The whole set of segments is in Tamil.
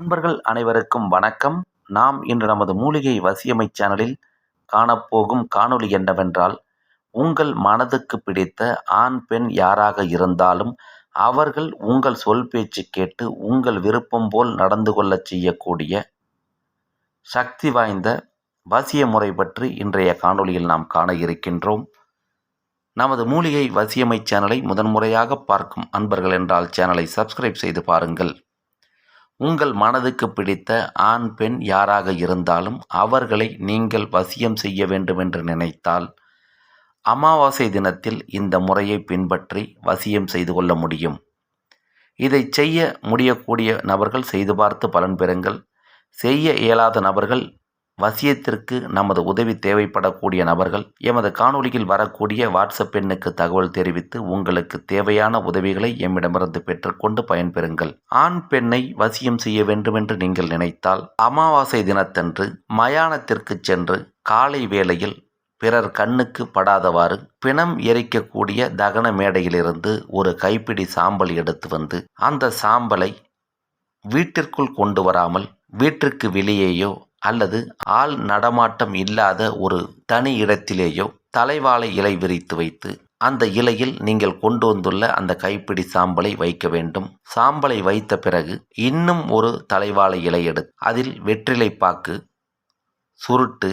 நண்பர்கள் அனைவருக்கும் வணக்கம். நாம் இன்று நமது மூலிகை வசியமை சேனலில் காணப்போகும் காணொளி என்னவென்றால் உங்கள் மனதுக்கு பிடித்த ஆண் பெண் யாராக இருந்தாலும் அவர்கள் உங்கள் சொல் பேச்சு கேட்டு உங்கள் விருப்பம் போல் நடந்து கொள்ளச் செய்யக்கூடிய சக்தி வாய்ந்த வசிய முறை பற்றி இன்றைய காணொளியில் நாம் காண இருக்கின்றோம். நமது மூலிகை வசியமை சேனலை முதன்முறையாக பார்க்கும் அன்பர்கள் என்றால் சேனலை சப்ஸ்கிரைப் செய்து பாருங்கள். உங்கள் மனதுக்கு பிடித்த ஆண் பெண் யாராக இருந்தாலும் அவர்களை நீங்கள் வசியம் செய்ய வேண்டும் என்று நினைத்தால் அமாவாசை தினத்தில் இந்த முறையை பின்பற்றி வசியம் செய்து கொள்ள முடியும். இதை செய்ய முடியக்கூடிய நபர்கள் செய்து பார்த்து பலன் பெறுங்கள். செய்ய இயலாத நபர்கள் வசியத்திற்கு நமது உதவி தேவைப்படக்கூடிய நபர்கள் எமது காணொளியில் வரக்கூடிய வாட்ஸ்அப் எண்ணுக்கு தகவல் தெரிவித்து உங்களுக்கு தேவையான உதவிகளை எம்மிடமிருந்து பெற்றுக்கொண்டு பயன்பெறுங்கள். ஆண் பெண்ணை வசியம் செய்ய வேண்டுமென்று நீங்கள் நினைத்தால் அமாவாசை தினத்தன்று மயானத்திற்கு சென்று காலை வேளையில் பிறர் கண்ணுக்கு படாதவாறு பிணம் எரிக்கக்கூடிய தகன மேடையிலிருந்து ஒரு கைப்பிடி சாம்பல் எடுத்து வந்து அந்த சாம்பலை வீட்டிற்குள் கொண்டு வராமல் வீட்டிற்கு வெளியேயோ அல்லது ஆள் நடமாட்டம் இல்லாத ஒரு தனி இடத்திலேயோ தலைவாழை இலை விரித்து வைத்து அந்த இலையில் நீங்கள் கொண்டு வந்துள்ள அந்த கைப்பிடி சாம்பலை வைக்க வேண்டும். சாம்பலை வைத்த பிறகு இன்னும் ஒரு தலைவாழை இலை எடுத்து அதில் வெற்றிலை பாக்கு சுருட்டு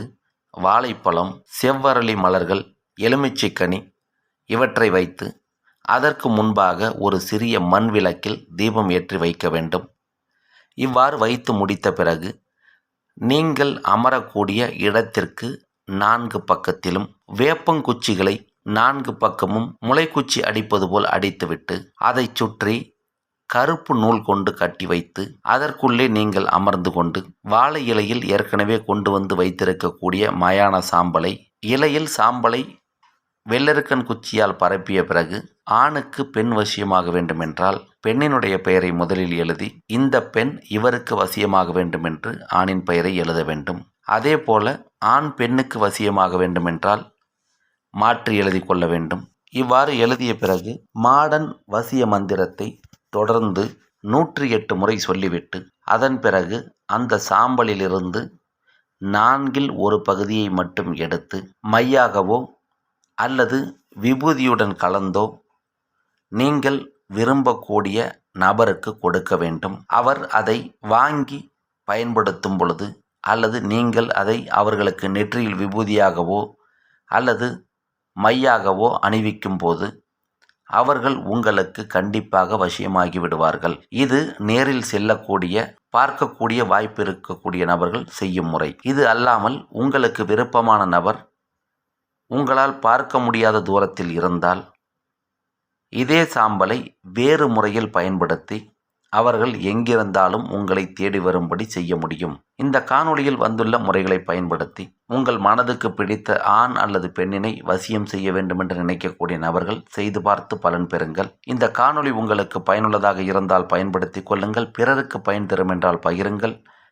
வாழைப்பழம் செவ்வரளி மலர்கள் எலுமிச்சைக்கனி இவற்றை வைத்து அதற்கு முன்பாக ஒரு சிறிய மண் விளக்கில் தீபம் ஏற்றி வைக்க வேண்டும். இவ்வாறு வைத்து முடித்த பிறகு நீங்கள் அமரக்கூடிய இடத்திற்கு நான்கு பக்கத்திலும் வேப்பங்குச்சிகளை நான்கு பக்கமும் முளைக்குச்சி அடிப்பது போல் அடித்துவிட்டு அதை சுற்றி கருப்பு நூல் கொண்டு கட்டி வைத்து அதற்குள்ளே நீங்கள் அமர்ந்து கொண்டு வாழை இலையில் ஏற்கனவே கொண்டு வந்து வைத்திருக்கக்கூடிய மயான சாம்பலை இலையில் சாம்பலை வெள்ளருக்கன் குச்சியால் பரப்பிய பிறகு ஆணுக்கு பெண் வசியமாக வேண்டுமென்றால் பெண்ணினுடைய பெயரை முதலில் எழுதி இந்த பெண் இவருக்கு வசியமாக வேண்டுமென்று ஆணின் பெயரை எழுத வேண்டும். அதே போல ஆண் பெண்ணுக்கு வசியமாக வேண்டுமென்றால் மாற்றி எழுதி கொள்ள வேண்டும். இவ்வாறு எழுதிய பிறகு மாடன் வசிய மந்திரத்தை தொடர்ந்து நூற்றி எட்டு முறை சொல்லிவிட்டு அதன் பிறகு அந்த சாம்பலிலிருந்து நான்கில் ஒரு பகுதியை மட்டும் எடுத்து மையாகவோ அல்லது விபூதியுடன் கலந்தோ நீங்கள் விரும்பக்கூடிய நபருக்கு கொடுக்க வேண்டும். அவர் அதை வாங்கி பயன்படுத்தும் பொழுது அல்லது நீங்கள் அதை அவர்களுக்கு நெற்றியில் விபூதியாகவோ அல்லது மையாகவோ அணிவிக்கும் போது அவர்கள் உங்களுக்கு கண்டிப்பாக வசியமாகி விடுவார்கள். இது நேரில் செல்லக்கூடிய பார்க்கக்கூடிய வாய்ப்பு இருக்கக்கூடிய நபர்கள் செய்யும் முறை. இது அல்லாமல் உங்களுக்கு விருப்பமான நபர் உங்களால் பார்க்க முடியாத தூரத்தில் இருந்தால் இதே சாம்பலை வேறு முறையில் பயன்படுத்தி அவர்கள் எங்கிருந்தாலும் உங்களை தேடி வரும்படி செய்ய முடியும். இந்த காணொளியில் வந்துள்ள முறைகளை பயன்படுத்தி உங்கள் மனதுக்கு பிடித்த ஆண் அல்லது பெண்ணினை வசியம் செய்ய வேண்டும் என்று நினைக்கக்கூடிய நபர்கள் செய்து பார்த்து பலன் பெறுங்கள். இந்த காணொளி உங்களுக்கு பயனுள்ளதாக இருந்தால் பயன்படுத்திக் கொள்ளுங்கள். பிறருக்கு பயன் தரும் என்றால் பகிருங்கள்.